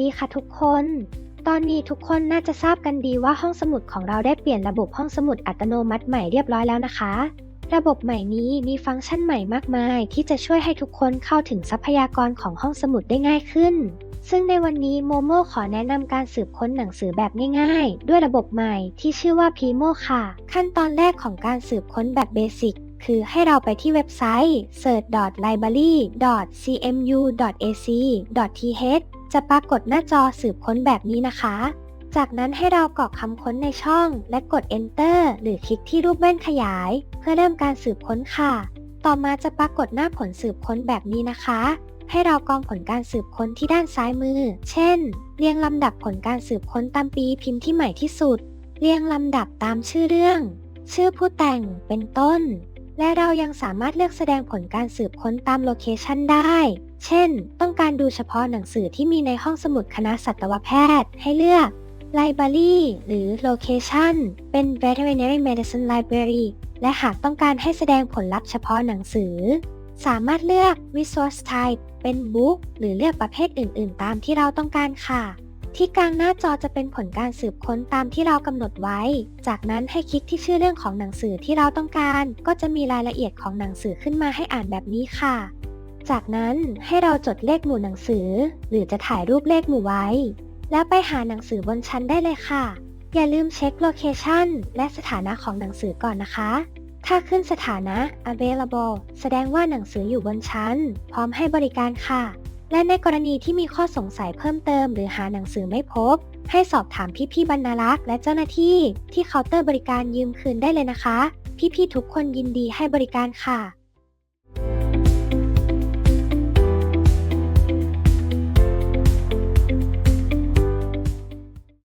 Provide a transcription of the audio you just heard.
ดีค่ะทุกคน ตอนนี้ทุกคนน่าจะทราบกันดีว่าห้องสมุดของเราได้เปลี่ยนระบบห้องสมุดอัตโนมัติใหม่เรียบร้อยแล้วนะคะ ระบบใหม่นี้มีฟังก์ชันใหม่มากมาย ที่จะช่วยให้ทุกคนเข้าถึงทรัพยากรของห้องสมุดได้ง่ายขึ้น ซึ่งในวันนี้โมโมขอแนะนำการสืบค้นหนังสือแบบง่าย ๆ ด้วยระบบใหม่ที่ชื่อว่า Primo ค่ะ ขั้นตอนแรกของการสืบค้นแบบเบสิก คือให้เราไปที่เว็บไซต์ search.library.cmu.ac.th จะปรากฏหน้าจอสืบค้นแบบนี้นะคะ จากนั้นให้เรากรอกคำค้นในช่องและกด enter หรือคลิกที่รูปแว่นขยาย เพื่อเริ่มการสืบค้นค่ะ ต่อมาจะปรากฏหน้าผลสืบค้นแบบนี้นะคะ ให้เรากรองผลการสืบค้นที่ด้านซ้ายมือ เช่น เรียงลำดับผลการสืบค้นตามปีพิมพ์ที่ใหม่ที่สุด เรียงลำดับตามชื่อเรื่อง ชื่อผู้แต่ง เป็นต้น และเรายังสามารถเลือกแสดงผลการสืบค้นตามโลเคชันได้ เช่น ต้องการดูเฉพาะหนังสือที่มีในห้องสมุดคณะสัตวแพทย์ให้เลือก Library หรือ Location เป็น Veterinary Medicine Library และหากต้องการให้แสดงผลลัพธ์เฉพาะหนังสือ สามารถเลือก Resource Type เป็น Book หรือเลือกประเภทอื่น ๆ ตามที่เราต้องการค่ะ ที่กลางหน้าจอจะเป็นผลการสืบค้นตามที่เรากำหนดไว้ จากนั้นให้คลิกที่ชื่อเรื่องของหนังสือที่เราต้องการ ก็จะมีรายละเอียดของหนังสือขึ้นมาให้อ่านแบบนี้ค่ะ จากนั้นให้เราจดเลขหมู่หนังสือ หรือจะถ่ายรูปเลขหมู่ไว้ แล้วไปหาหนังสือบนชั้นได้เลยค่ะ อย่าลืมเช็คโลเคชันและสถานะของหนังสือก่อนนะคะ ถ้าขึ้นสถานะ available แสดงว่าหนังสืออยู่บนชั้น พร้อมให้บริการค่ะ และในกรณีที่มีข้อสงสัยเพิ่มเติม หรือหาหนังสือไม่พบ ให้สอบถามพี่ๆบรรณารักษ์และเจ้าหน้าที่ ที่เคาน์เตอร์บริการยืมคืนได้เลยนะคะ พี่ๆทุกคนยินดีให้บริการค่ะ